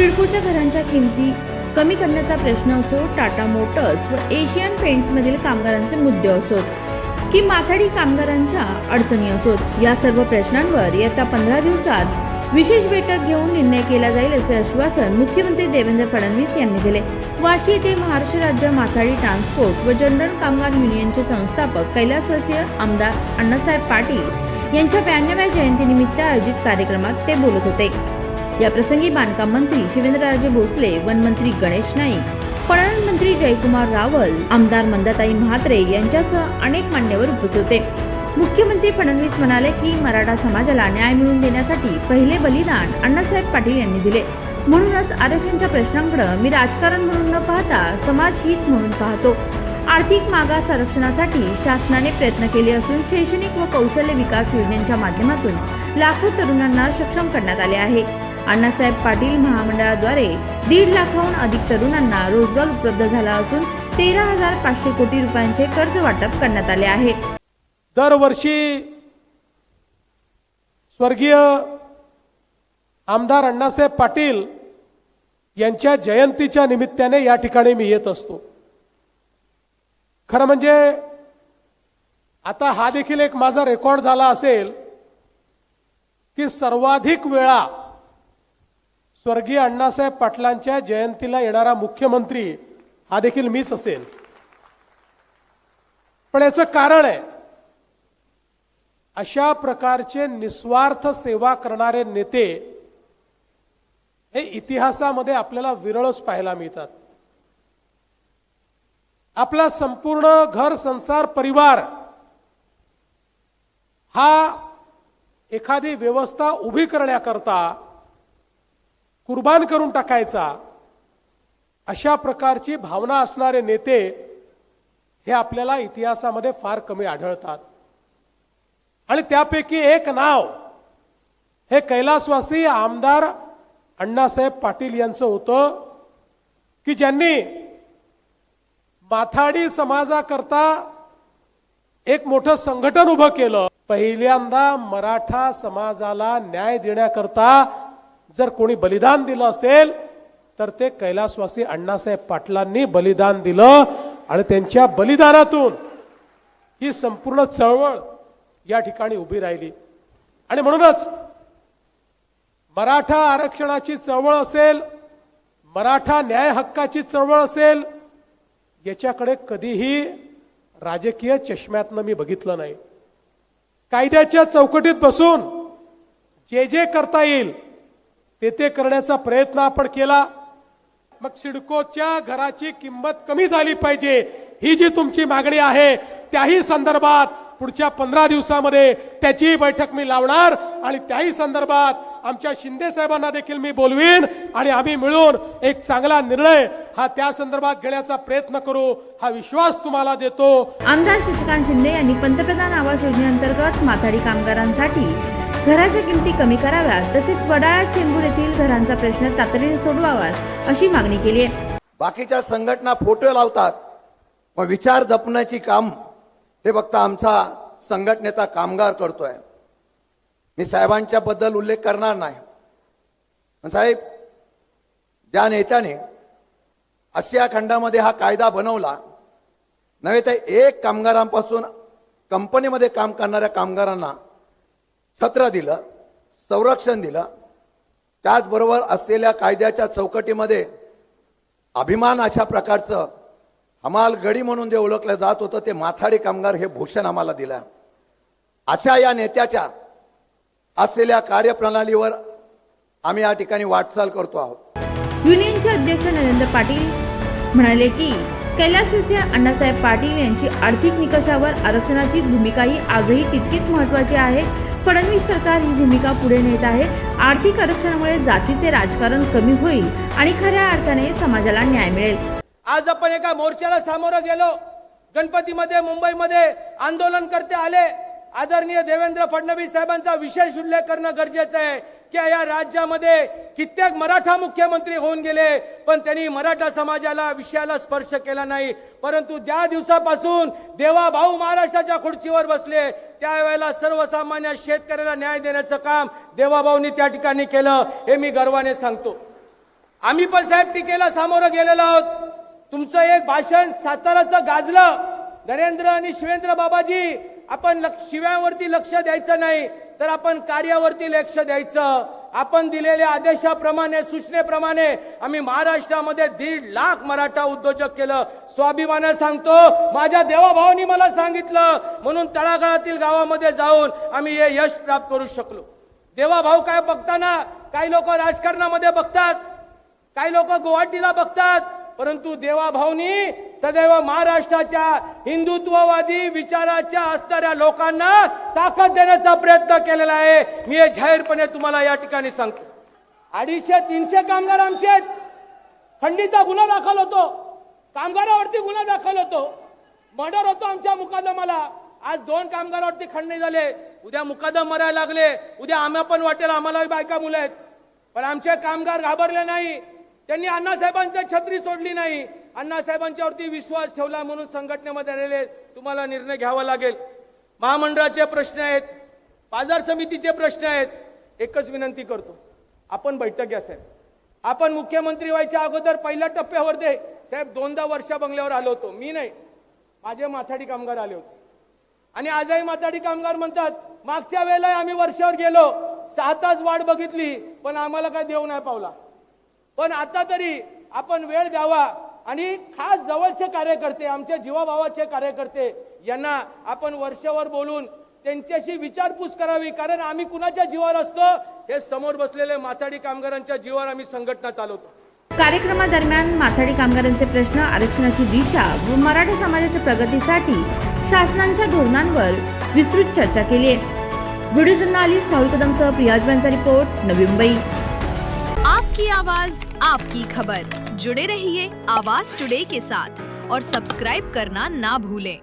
सिडकोच्या घरांच्या किमती कमी करण्याचा प्रश्न असो टाटा मोटर्स व एशियन पेंट्समधील कामगारांचे मुद्दे असोत की माथाडी कामगारांच्या अडचणी असोत. या सर्व प्रश्नांवर येत्या पंधरा दिवसात विशेष बैठक घेऊन निर्णय केला जाईल असे आश्वासन मुख्यमंत्री देवेंद्र फडणवीस यांनी दिले. वाशी येथे महाराष्ट्र राज्य माथाडी ट्रान्सपोर्ट व जनरल कामगार युनियनचे संस्थापक कैलासवासीय आमदार अण्णासाहेब पाटील यांच्या ब्याण्णव्या जयंतीनिमित्त आयोजित कार्यक्रमात ते बोलत होते. या प्रसंगी बांधकाम मंत्री शिवेंद्रराजे भोसले वनमंत्री गणेश नाईक पणन मंत्री जयकुमार रावल आमदार मंदाताई म्हात्रे यांच्यासह अनेक मान्यवर उपस्थित होते. मुख्यमंत्री फडणवीस म्हणाले की मराठा समाजाला न्याय मिळवून देण्यासाठी पहिले बलिदान अण्णासाहेब पाटील यांनी दिले. म्हणूनच आरक्षणच्या प्रश्नांकडे मी राजकारण म्हणून न पाहता समाज हित म्हणून पाहतो. आर्थिक मागास आरक्षणासाठी शासनाने प्रयत्न केले असून शैक्षणिक व कौशल्य विकास योजनेच्या माध्यमातून लाखो तरुणांना सक्षम करण्यात आले आहे. अण्णासाहेब पाटील महामंडळाद्वारे दीड लाखाहून अधिक तरुणांना रोजगार उपलब्ध झाला असून तेरा हजार पाचशे कोटी रुपयांचे कर्ज वाटप करण्यात आले आहे. दरवर्षी स्वर्गीय आमदार अण्णासाहेब पाटील यांच्या जयंतीच्या निमित्ताने या ठिकाणी मी येत असतो. खरं म्हणजे आता हा देखील एक माझा रेकॉर्ड झाला असेल की सर्वाधिक वेळा स्वर्गीय अण्णासाहेब पाटलांच्या जयंतीला येणारा मुख्यमंत्री हा देखील मीच असेल. पण याचं कारण आहे अशा प्रकारचे निस्वार्थ सेवा करणारे नेते हे इतिहासामध्ये आपल्याला विरळच पाहायला मिळतात. आपला संपूर्ण घर संसार परिवार हा एखादी व्यवस्था उभी करण्याकरता कुर्बान करून टाकायचा. अशा प्रकारची भावना असणारे नेते हे आपल्याला इतिहासामध्ये फार कमी आढळतात. आणि त्यापैकी एक नाव हे कैलासवासी आमदार अण्णासाहेब पाटील यांचं होतं की ज्यांनी माथाडी समाजाकरता एक मोठं संघटन उभं केलं. पहिल्यांदा मराठा समाजाला न्याय देण्याकरता जर कोणी बलिदान दिलं असेल तर ते कैलासवासी अण्णासाहेब पाटलांनी बलिदान दिलं आणि त्यांच्या बलिदानातून ही संपूर्ण चळवळ या ठिकाणी उभी राहिली. आणि म्हणूनच मराठा आरक्षणाची चळवळ असेल मराठा न्याय हक्काची चळवळ असेल याच्याकडे कधीही राजकीय चष्म्यातनं मी बघितलं नाही. कायद्याच्या चौकटीत बसून जे जे करता येईल तेथे करण्याचा प्रयत्न आपण केला. मग सिडकोच्या घराची किंमत कमी झाली पाहिजे. ही जी तुमची मागणी आहे त्याही संदर्भात पुढच्या पंधरा दिवसामध्ये त्याची बैठक मी लावणार आणि त्याही संदर्भात आमच्या शिंदे साहेबांना देखील मी बोलवीन आणि आम्ही मिळून एक चांगला निर्णय हा त्या संदर्भात घेण्याचा प्रयत्न करू हा विश्वास तुम्हाला देतो. आमदार शशिकांत शिंदे यांनी पंतप्रधान आवास योजनेअंतर्गत माथाडी कामगारांसाठी घराच्या किमती कमी कराव्यात तसेच वडाळा चेंबूर येथील घरांचा प्रश्न तातडीने सोडवावा अशी मागणी केली आहे. बाकीच्या संघटना फोटो लावतात मग विचार जपण्याची काम हे फक्त आमचा संघटनेचा कामगार करतोय. मी साहेबांच्या बद्दल उल्लेख करणार नाही. पण साहेब ज्या नेत्याने आशिया खंडामध्ये हा कायदा बनवला नव्हे तर एक कामगारांपासून कंपनीमध्ये काम करणाऱ्या कामगारांना छत्र दिलं संरक्षण दिलं. त्याचबरोबर असलेल्या कायद्याच्या चौकटीमध्ये अभिमान अशा प्रकारचं हमाल गडी म्हणून जे ओळखलं जात होतं ते माथाडी कामगार हे भूषण आम्हाला दिलं. अशा या नेत्याच्या असलेल्या कार्यप्रणालीवर आम्ही या ठिकाणी वाटचाल करतो आहोत. युनियनचे अध्यक्ष नरेंद्र पाटील म्हणाले की कैलासवासी अण्णासाहेब पाटील यांची आर्थिक निकषावर आरक्षणाची भूमिकाही आजही तितकीच महत्वाची आहे फडणवीस सरकार ही भूमिका पुढे नेत आहे. आर्थिक आरक्षणामुळे जातीचे राजकारण कमी होईल आणि खऱ्या अर्थाने समाजाला न्याय मिळेल. आज आपण एका मोर्चाला सामोरं गेलो. गणपतीमध्ये मुंबईमध्ये आंदोलन करते आले. आदरणीय देवेंद्र फडणवीस साहेबांचा विशेष उल्लेख करणं गरजेचं आहे. की या राज्यामध्ये कित्येक मराठा मुख्यमंत्री होऊन गेले पण त्यांनी मराठा समाजाला विषयाला स्पर्श केला नाही. परंतु ज्या दिवसापासून देवा भाऊ महाराष्ट्राच्या खुर्चीवर बसले त्यावेळेला सर्वसामान्य शेतकऱ्याला न्याय देण्याचं काम देवाभाऊनी त्या ठिकाणी केलं हे मी गर्वाने सांगतो. आम्ही पण साहेब टीकेला सामोरं गेलेलो आहोत. तुमचं एक भाषण साताराचं गाजलं. नरेंद्र आणि शिवेंद्र बाबाजी आपण लक्ष शिव्यावरती लक्ष द्यायचं नाही. तर आपण कार्यावरती लक्ष द्यायचं. आपण दिलेल्या आदेशाप्रमाणे सूचनेप्रमाणे आम्ही महाराष्ट्रामध्ये दीड लाख मराठा उद्योजक केलं. स्वाभिमानाने सांगतो माझ्या देवाभावानी मला सांगितलं. म्हणून तळागाळातील गावामध्ये जाऊन आम्ही हे यश प्राप्त करू शकलो. देवाभाऊ काय बघताना काही लोक राजकारणामध्ये बघतात काही लोक गुवाहाटीला बघतात परंतु देवाभाऊनी सदैव महाराष्ट्राच्या हिंदुत्ववादी विचाराच्या असणाऱ्या लोकांना ताकद देण्याचा प्रयत्न केलेला आहे. मी हे जाहीरपणे तुम्हाला या ठिकाणी सांगतो. अडीचशे तीनशे कामगार आमचे आहेत. खंडीचा गुन्हा दाखल होतो. कामगारावरती गुन्हा दाखल होतो. मर्डर होतो आमच्या मुकादमाला. आज दोन कामगारावरती खंडणी झाले. उद्या मुकादम मरायला लागले. उद्या आम्हा पण वाटेल. आम्हाला बायका मुलं आहेत. पण आमचे कामगार घाबरले नाही. त्यांनी अण्णासाहेबांची छत्री सोडली नाही. अण्णासाहेबांच्यावरती विश्वास ठेवला म्हणून संघटनेमध्ये आलेले तुम्हाला निर्णय घ्यावा लागेल. महामंडळाचे प्रश्न आहेत. बाजार समितीचे प्रश्न आहेत. एकच विनंती करतो. आपण बैठक घ्या साहेब. आपण मुख्यमंत्री व्हायच्या अगोदर पहिल्या टप्प्यावर दे. साहेब दोनदा वर्षा बंगल्यावर आलो होतो. मी नाही. माझे माथाडी कामगार आले होते. आणि आजही माथाडी कामगार म्हणतात मागच्या वेळेला आम्ही वर्षावर गेलो. सहा तास वाट बघितली पण आम्हाला काय देऊ नाही पावला. पण आता तरी आपण वेळ द्यावा आणि खास जवळचे कार्यकर्ते आमच्या जीवाभावाचे कार्यकर्ते यांना आपण वर्षावर बोलून त्यांच्याशी विचारपूस करावी कारण आम्ही कुणाच्या जीवावर असतो? हे समोर बसलेले माथाडी कामगारांच्या जीवावर आम्ही संघटना चालवतो. कार्यक्रमादरम्यान माथाडी कामगारांचे प्रश्न आरक्षणाची दिशा व मराठा समाजाच्या प्रगतीसाठी शासनांच्या धोरणांवर विस्तृत चर्चा केली आहे. व्हिडिओ जर्नालिस्ट राहुल कदमसह प्रियाजबांचा रिपोर्ट नवी मुंबई. आपकी आवाज आपकी खबर। जुड़े रहिए आवाज टुडे के साथ और सब्सक्राइब करना ना भूलें।